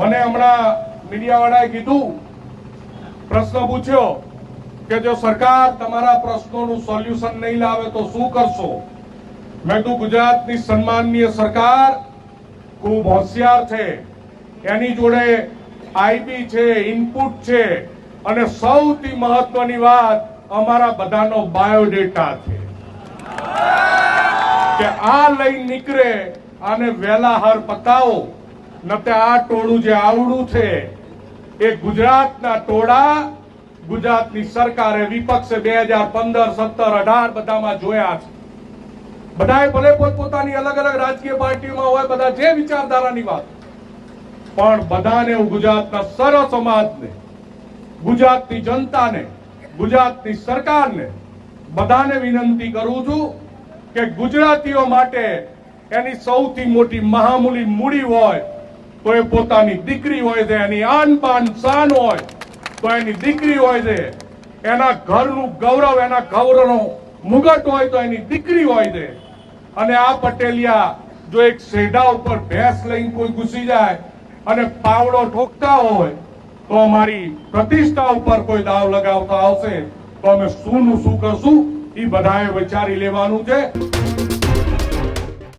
મને હમણાં મીડિયાવાળાએ કીધું, પ્રશ્ન પૂછ્યો કે જો સરકાર તમારા પ્રશ્નોનું સોલ્યુશન નહીં લાવે તો શું કરશો? મેં કીધું, ગુજરાતની સન્માનનીય સરકાર ખૂબ હોશિયાર છે. એની જોડે આઈબી છે ઇનપુટ છે અને સૌથી મહત્વની વાત અમારા બધાનો બાયોડેટા છે. કે આ લઈ નીકળે અને વહેલા હાર પતાવો. નતે આ ટોળું જે આવડું છે, એ ગુજરાતના ટોળા, ગુજરાતની સરકારે વિપક્ષે બે હજાર પંદર, સત્તર, અઢાર બધામાં જોયા છે. બધાએ ભલે પોતપોતાની અલગ અલગ રાજકીય પાર્ટીમાં હોય, બધા જે વિચારધારાની વાત. પણ બધાને હું ગુજરાતના સર્વ સમાજને, ગુજરાતની જનતાને, ગુજરાતની સરકારને બધાને વિનંતી કરું છું કે ગુજરાતીઓ માટે એની સૌથી મોટી મહામૂલી મૂડી હોય તો એ પોતાની દીકરી હોય છે, એની આન બાન શાન હોય, તો એની દીકરી હોય છે. એના ઘરનું ગૌરવ, એના ગૌરવનો મુગટ હોય તો એની દીકરી હોય છે. અને આ પટેલિયા જો એક શેઢા ઉપર ભેંસ લઈને કોઈ ઘૂસી જાય અને પાવડો ઠોકતા હોય, તો અમારી પ્રતિષ્ઠા ઉપર કોઈ દાવ લગાવતા આવશે. તો અમે શું નું શું કરશું, એ બધાએ વિચારી લેવાનું છે.